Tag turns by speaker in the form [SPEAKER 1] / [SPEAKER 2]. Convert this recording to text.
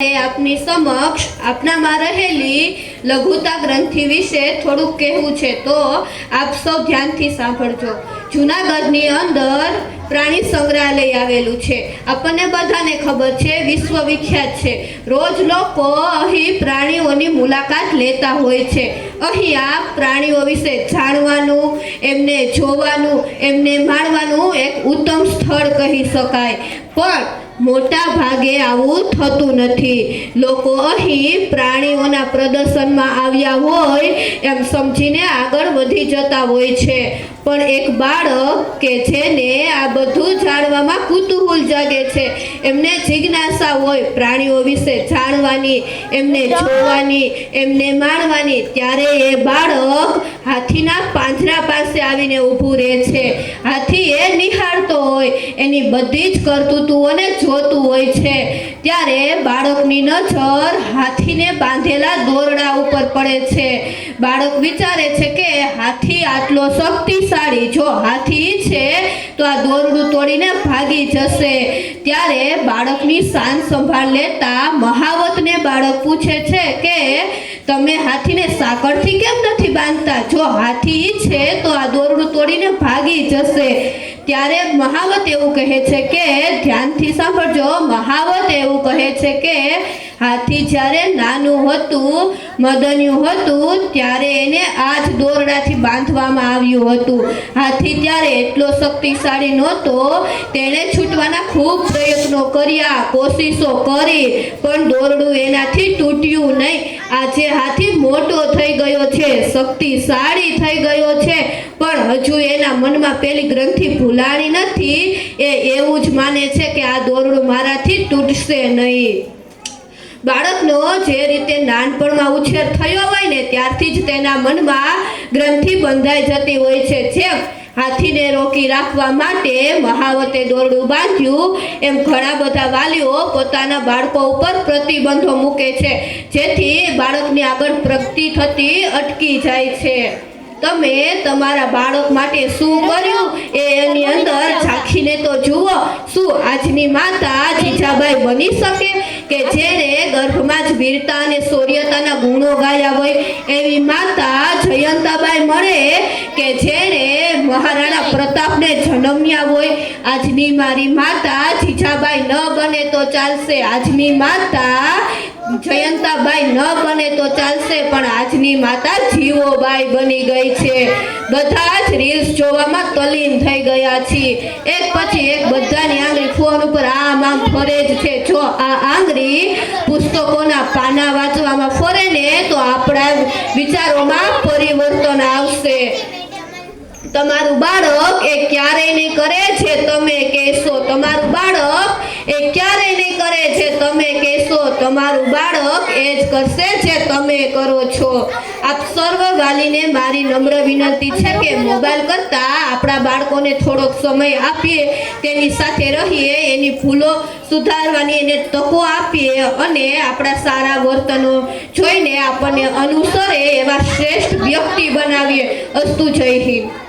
[SPEAKER 1] આપની સમક્ષ આપનામાં રહેલી લઘુતા ગ્રંથિ વિશે થોડુંક કહેવું છે તો આપ સૌ ધ્યાનથી સાંભળજો. જૂનાગઢની અંદર પ્રાણી સંગ્રહાલય આવેલું છે. આપણને બધાને ખબર છે વિશ્વ વિખ્યાત છે. રોજ લોકો અહીં પ્રાણીઓની મુલાકાત લેતા હોય છે. અહીં આ પ્રાણીઓ વિશે જાણવાનું, એમને જોવાનું, એમને માણવાનું એક ઉત્તમ સ્થળ કહી શકાય. પણ મોટા ભાગે આવું થતું નથી. લોકો અહીં પ્રાણીઓના પ્રદર્શનમાં આવ્યા હોય, એમ સમજીને આગળ વધી જતા હોય છે. પણ એક બાળક કે જેને આ બધું જાણવામાં કુતૂહલ જાગે છે, એમને જિજ્ઞાસા હોય, પ્રાણીઓ વિશે જાણવાની, એમને જોવાની, એમને માણવાની, ત્યારે એ બાળક હાથીના પાંજરા પાસે આવીને ઊભું રહે છે. હાથી એ નિહાળતો હોય, એની બધી જ કરતૂતુઓને જોતું હોય છે. ત્યારે બાળકની નજર હાથીને બાંધેલા દોરડા ઉપર પડે છે. બાળક વિચારે છે કે હાથી આટલો શક્તિશાળી, જો હાથી છે, તો આ દોરડું તોડીને ભાગી જશે. ત્યારે બાળકની શાન સંભાળ લેતા મહાવતને બાળક પૂછે છે કે, તમે હાથીને સાંકળથી કેમ નથી બાંધતા? જો હાથી છે, તો આ દોરડું તોડીને ભાગી જશે. ત્યારે મહાવત એવું કહે છે કે, ધ્યાનથી સાંભળજો, મહાવત એવું કહે છે કે, હાથી જ્યારે નાનું હતું, મદન્યું હતું, ત્યારે એને આ જ દોરડાથી બાંધવામાં આવ્યું હતું. હાથી ત્યારે એટલો શક્તિશાળી નહોતો, તેણે છૂટવાના ખૂબ પ્રયત્નો કર્યા, કોશિશો કરી, પણ દોરડું એનાથી તૂટ્યું નહીં. આજે હાથી મોટો થઈ ગયો છે, શક્તિશાળી થઈ ગયો છે. મનમાં પેલી ગ્રંથિ ભૂલાણી નથી, એ એવું જ માને છે કે આ દોરડું મારાથી તૂટશે નહીં. બાળકનો જે રીતે નાનપણમાં ઉછેર થયો હોય ને, ત્યારથી જ તેના મનમાં ગ્રંથિ બંધાઈ જતી હોય છે. જેમ હાથીને રોકી રાખવા માટે મહાવતે દોરડું બાંધ્યું, એમ ઘણા બધા વાલીઓ પોતાના બાળકો ઉપર પ્રતિબંધો મૂકે છે. જેથી બાળકની આગળ પ્રગતિ થતી અટકી જાય છે. તમે તમારા બાળક માટે શું કર્યું? એ એની અંદર ઝાંખીને તો જુઓ શું આજની માતા જીજાબાઈ બની શકે? કે જેને ગર્ભમાં જ વીરતા અને શૌર્યતાના ગુણો ગાયા હોય એવી માતા જયંતાબાઈ મળે કે જેણે મહારાણા પ્રતાપને જન્મ્યા હોય. આજની મારી માતા જીજાબાઈ ન બને તો ચાલશે. આજની માતા જયંતાબાઈ ન બને તો ચાલશે, પણ આજની માતા જીવોબાઈ બની ગઈ છે. બધા જ રીલ્સ જોવામાં તલીન થઈ ગયા છીએ. એક પછી એક બધાની આંગળી ફોન ઉપર આમ આમ ફરે જ છે. જો આ આંગળી પુસ્તકોના પાના વાંચવામાં ફરે ને તો આપણા વિચારોમાં પરિવર્તન આવશે. તમારું બાળક એ ક્યારેય નહીં કરે છે. તમે કહેશો, તમારું બાળક એ ક્યારે નહીં કરે છે તમે કહેશો, તમારું બાળક એ જ કરશે જે તમે કરો છો. આપ સર્વ વાલીને મારી નમ્ર વિનંતી છે કે મોબાઈલ કરતાં આપણા બાળકોને થોડોક સમય આપીએ, તેની સાથે રહીએ, એની ભૂલો સુધારવાની એને તકો આપીએ અને આપણા સારા વર્તનો જોઈને આપણને અનુસરે એવા શ્રેષ્ઠ વ્યક્તિ બનાવીએ. અસ્તુ જય હિન્દ.